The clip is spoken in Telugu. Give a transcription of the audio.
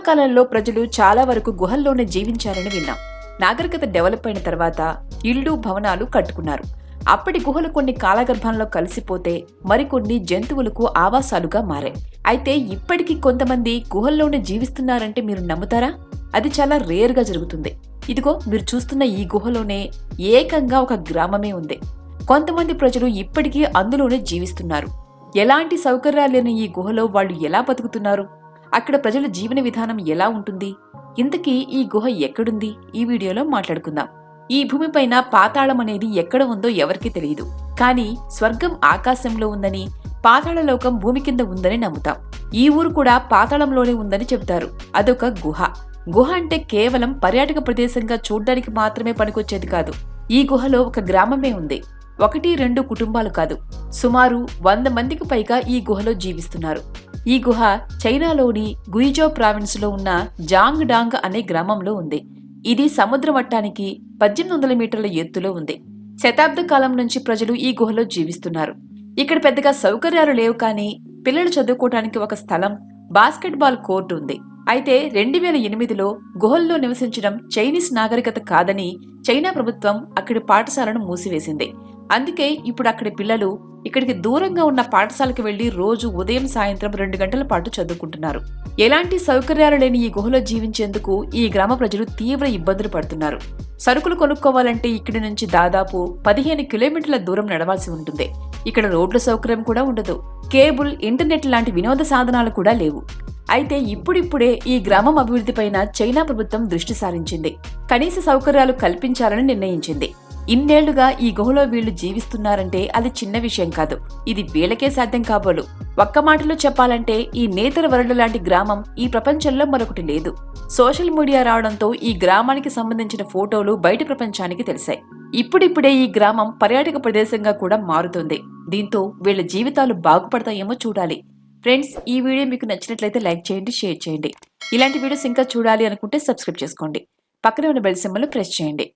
పూర్వకాలంలో ప్రజలు చాలా వరకు గుహల్లోనే జీవించారని విన్నాం. నాగరికత డెవలప్ అయిన తర్వాత ఇళ్ళు భవనాలు కట్టుకున్నారు. అప్పటి గుహలు కొన్ని కాలగర్భంలో కలిసిపోతే మరికొన్ని జంతువులకు ఆవాసాలుగా మారాయి. అయితే ఇప్పటికీ కొంతమంది గుహల్లోనే జీవిస్తున్నారంటే మీరు నమ్ముతారా? అది చాలా రేర్గా జరుగుతుంది. ఇదిగో మీరు చూస్తున్న ఈ గుహలోనే ఏకంగా ఒక గ్రామమే ఉంది. కొంతమంది ప్రజలు ఇప్పటికీ అందులోనే జీవిస్తున్నారు. ఎలాంటి సౌకర్యాలు లేని ఈ గుహలో వాళ్ళు ఎలా బతుకుతున్నారు? అక్కడ ప్రజల జీవన విధానం ఎలా ఉంటుంది? ఇంతకీ ఈ గుహ ఎక్కడుంది? ఈ వీడియోలో మాట్లాడుకుందాం. ఈ భూమిపైన పాతాళం అనేది ఎక్కడ ఉందో ఎవరికీ తెలియదు. కానీ స్వర్గం ఆకాశంలో ఉందని పాతాళలోకం భూమి కింద ఉందని నమ్ముతాం. ఈ ఊరు కూడా పాతాళంలోనే ఉందని చెబుతారు. అదొక గుహ. గుహ అంటే కేవలం పర్యాటక ప్రదేశంగా చూడ్డానికి మాత్రమే పనికొచ్చేది కాదు. ఈ గుహలో ఒక గ్రామమే ఉంది. ఒకటి రెండు కుటుంబాలు కాదు. సుమారు వంద మందికి పైగా ఈ గుహలో జీవిస్తున్నారు. ఈ గుహ చైనాలోని గుయిజో ప్రావిన్స్లో ఉన్న జాంగ్ డాంగ్ అనే గ్రామంలో ఉంది. ఇది సముద్ర మట్టానికి పద్దెనిమిది వందల మీటర్ల ఎత్తులో ఉంది. శతాబ్ద కాలం నుంచి ప్రజలు ఈ గుహలో జీవిస్తున్నారు. ఇక్కడ పెద్దగా సౌకర్యాలు లేవు కానీ పిల్లలు చదువుకోవడానికి ఒక స్థలం బాస్కెట్బాల్ కోర్టు ఉంది. అయితే రెండు వేల ఎనిమిదిలో గుహల్లో నివసించడం చైనీస్ నాగరికత కాదని చైనా ప్రభుత్వం అక్కడి పాఠశాలను మూసివేసింది. అందుకే ఇప్పుడు అక్కడి పిల్లలు ఇక్కడికి దూరంగా ఉన్న పాఠశాలకు వెళ్ళి రోజు ఉదయం సాయంత్రం రెండు గంటల పాటు చదువుకుంటున్నారు. ఎలాంటి సౌకర్యాలు లేని ఈ గుహలో జీవించేందుకు ఈ గ్రామ ప్రజలు తీవ్ర ఇబ్బందులు పడుతున్నారు. సరుకులు కొనుక్కోవాలంటే ఇక్కడి నుంచి దాదాపు పదిహేను కిలోమీటర్ల దూరం నడవాల్సి ఉంటుంది. ఇక్కడ రోడ్ల సౌకర్యం కూడా ఉండదు. కేబుల్ ఇంటర్నెట్ లాంటి వినోద సాధనాలు కూడా లేవు. అయితే ఇప్పుడిప్పుడే ఈ గ్రామం అభివృద్ధిపైన చైనా ప్రభుత్వం దృష్టి సారించింది. కనీస సౌకర్యాలు కల్పించాలని నిర్ణయించింది. ఇన్నేళ్ళుగా ఈ గుహలో వీళ్ళు జీవిస్తున్నారంటే అది చిన్న విషయం కాదు. ఇది వీళ్ళకే సాధ్యం కాబోలు. ఒక్క మాటలో చెప్పాలంటే ఈ నేతర వరడు లాంటి గ్రామం ఈ ప్రపంచంలో మరొకటి లేదు. సోషల్ మీడియా రావడంతో ఈ గ్రామానికి సంబంధించిన ఫోటోలు బయట ప్రపంచానికి తెలిసాయి. ఇప్పుడిప్పుడే ఈ గ్రామం పర్యాటక ప్రదేశంగా కూడా మారుతుంది. దీంతో వీళ్ళ జీవితాలు బాగుపడతాయేమో చూడాలి. ఫ్రెండ్స్ ఈ వీడియో మీకు నచ్చినట్లయితే లైక్ చేయండి షేర్ చేయండి. ఇలాంటి వీడియోస్ ఇంకా చూడాలి అనుకుంటే సబ్స్క్రైబ్ చేసుకోండి. పక్కనే ఉన్న బెల్ సింబల్ ప్రెస్ చేయండి.